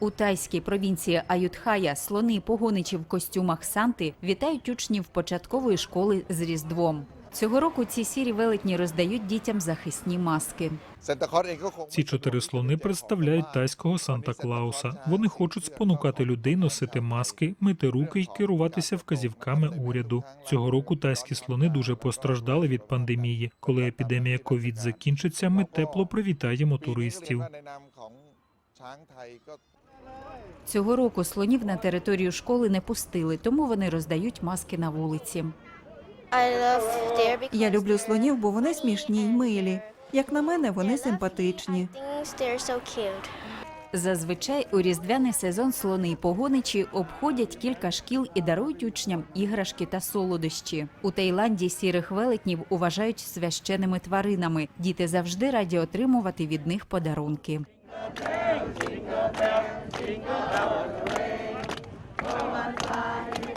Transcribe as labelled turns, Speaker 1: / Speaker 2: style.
Speaker 1: У тайській провінції Аютхая слони погоничі в костюмах Санти вітають учнів початкової школи з Різдвом. Цього року ці сірі велетні роздають дітям захисні маски.
Speaker 2: Ці чотири слони представляють тайського Санта Клауса. Вони хочуть спонукати людей носити маски, мити руки й керуватися вказівками уряду. Цього року тайські слони дуже постраждали від пандемії. Коли епідемія ковід закінчиться, ми тепло привітаємо туристів.
Speaker 1: Цього року слонів на територію школи не пустили, тому вони роздають маски на вулиці.
Speaker 3: Я люблю слонів, бо вони смішні й милі. Як на мене, вони симпатичні.
Speaker 1: Зазвичай у різдвяний сезон слони й погоничі обходять кілька шкіл і дарують учням іграшки та солодощі. У Таїланді сірих велетнів уважають священними тваринами. Діти завжди раді отримувати від них подарунки.
Speaker 4: Jingle bells, jingle bells, ring. Oh, what fun